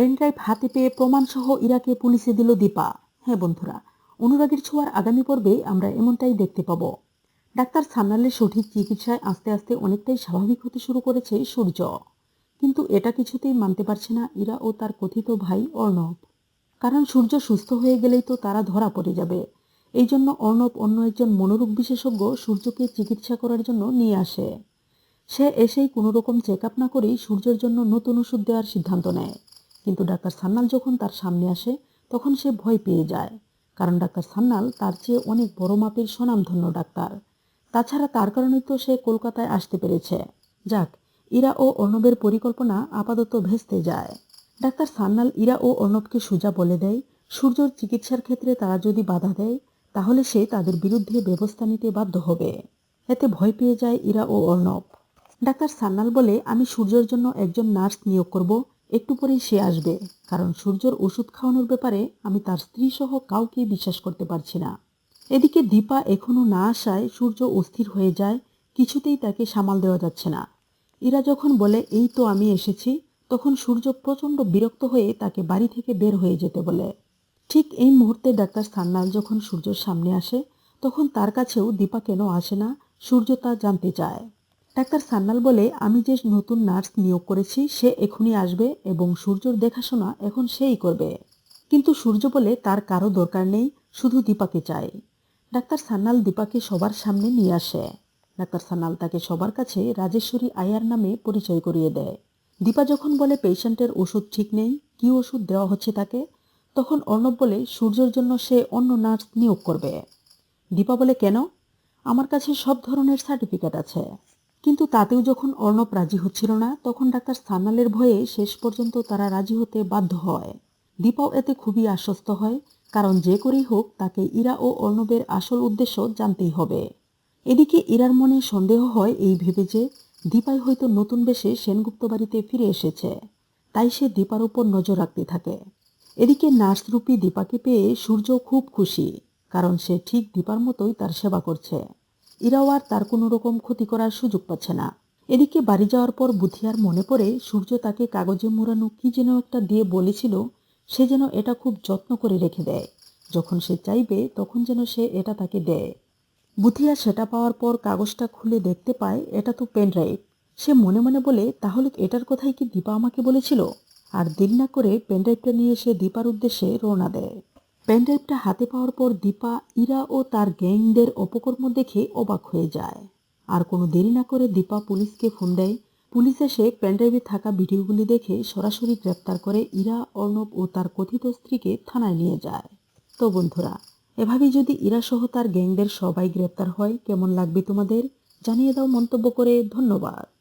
Pen drive হাতে পেয়ে প্রমাণসহ ইরাকে পুলিশে দিল দীপা। হ্যাঁ বন্ধুরা, অনুরাগের ছোঁয়ার আগামী পর্বে আমরা এমনটাই দেখতে পাবো। ডাক্তার সান্নালের সঠিক চিকিৎসায় আস্তে আস্তে অনেকটাই স্বাভাবিক হতে শুরু করেছে সূর্য। কিন্তু এটা কিছুতেই মানতে পারছে না ইরা ও তার কথিত ভাই অর্ণব। কারণ সূর্য সুস্থ হয়ে গেলেই তো তারা ধরা পড়ে যাবে। এই জন্য অর্ণব অন্য একজন মনোরোগ বিশেষজ্ঞ সূর্যকে চিকিৎসা করার জন্য নিয়ে আসে। সে এসেই কোনো রকম চেক আপ না করেই সূর্যের জন্য নতুন ওষুধ দেওয়ার সিদ্ধান্ত নেয়। কিন্তু ডাক্তার সান্নাল যখন তার সামনে আসে, তখন সে ভয় পেয়ে যায়। কারণ ডাক্তার সান্নাল তার চেয়ে অনেক বড় মাপের স্বনামধন্য ডাক্তার। তাছাড়া তার কারণেই তো সে কলকাতায় আসতে পেরেছে। যাক, ইরা ও অর্ণবের পরিকল্পনা আপাতত ভেস্তে যায়। ডাক্তার সান্নাল ইরা ও অর্ণবকে সুজা বলে দেয়, সূর্যর চিকিৎসার ক্ষেত্রে তারা যদি বাধা দেয়, তাহলে সে তাদের বিরুদ্ধে ব্যবস্থা নিতে বাধ্য হবে। এতে ভয় পেয়ে যায় ইরা ও অর্ণব। ডাক্তার সান্নাল বলে, আমি সূর্যর জন্য একজন নার্স নিয়োগ করব একটু পরেই সে আসবে। কারণ সূর্যর ওষুধ খাওয়ানোর ব্যাপারে আমি তার স্ত্রী সহ কাউকে বিশ্বাস করতে পারছি না। এদিকে দীপা এখনও না আসায় সূর্য অস্থির হয়ে যায়, কিছুতেই তাকে সামাল দেওয়া যাচ্ছে না। ইরা যখন বলে, এই তো আমি এসেছি, তখন সূর্য প্রচণ্ড বিরক্ত হয়ে তাকে বাড়ি থেকে বের হয়ে যেতে বলে। ঠিক এই মুহূর্তে ডাক্তার সান্নাল যখন সূর্যর সামনে আসে, তখন তার কাছেও দীপা কেন আসে না, সূর্য তা জানতে চায়। ডাক্তার সান্নাল বলে, আমি যে নতুন নার্স নিয়োগ করেছি, সে এখনই আসবে এবং সূর্যর দেখাশোনা এখন সেই করবে। কিন্তু সূর্য বলে, তার কারও দরকার নেই, শুধু দীপাকে চায় ডাক্তার সান্নাল দীপাকে সবার সামনে নিয়ে আসে। ডাক্তার সান্নাল তাকে সবার কাছে রাজেশ্বরী আয়ার নামে পরিচয় করিয়ে দেয়। দীপা যখন বলে, পেশেন্টের ওষুধ ঠিক নেই, কি ওষুধ দেওয়া হচ্ছে তাকে? তখন অর্ণব বলে, সূর্যর জন্য সে অন্য নার্স নিয়োগ করবে। দীপা বলে, কেন? আমার কাছে সব ধরনের সার্টিফিকেট আছে। কিন্তু তাতেও যখন অর্ণব রাজি হচ্ছিল না, তখন ডাক্তার সান্নালের ভয়ে শেষ পর্যন্ত তারা রাজি হতে বাধ্য হয়। দীপাও এতে খুবই আশ্বস্ত হয়, কারণ যে করেই হোক তাকে ইরা ও অর্ণবের আসল উদ্দেশ্য জানতেই হবে। এদিকে ইরার মনে সন্দেহ হয় এই ভেবে যে, দীপাই হয়তো নতুন বেশে সেনগুপ্ত বাড়িতে ফিরে এসেছে। তাই সে দীপার উপর নজর রাখতে থাকে। এদিকে নার্সরূপী দীপাকে পেয়ে সূর্য খুব খুশি, কারণ সে ঠিক দীপার মতোই তার সেবা করছে। ইরাও আর তার কোনো রকম ক্ষতি করার সুযোগ পাচ্ছে না। এদিকে বাড়ি যাওয়ার পর বুথিয়ার মনে পড়ে, সূর্য তাকে কাগজে মোড়ানো কি যেন একটা দিয়ে বলেছিল, সে যেন এটা খুব যত্ন করে রেখে দেয়। যখন সে চাইবে, তখন যেন সে এটা তাকে দেয়। বুথিয়া সেটা পাওয়ার পর কাগজটা খুলে দেখতে পায়, এটা তো পেন ড্রাইভ। সে মনে মনে বলে, তাহলে এটার কথাই কি দীপা আমাকে বলেছিল? আর দেরি না করে পেনড্রাইভটা নিয়ে সে দীপার উদ্দেশ্যে রওনা দেয়। পেনড্রাইভটা হাতে পাওয়ার পর দীপা, ইরা ও তার গ্যাংদের অপকর্ম দেখে অবাক হয়ে যায়। আর কোনো দেরি না করে দীপা পুলিশকে ফোন দেয়। পুলিশ এসে পেনড্রাইভে থাকা ভিডিওগুলি দেখে সরাসরি গ্রেপ্তার করে ইরা, অর্ণব ও তার কথিত স্ত্রীকে থানায় নিয়ে যায়। তো বন্ধুরা, এভাবেই যদি ইরা সহ তার গ্যাংদের সবাই গ্রেপ্তার হয়, কেমন লাগবে তোমাদের? জানিয়ে দাও মন্তব্য করে। ধন্যবাদ।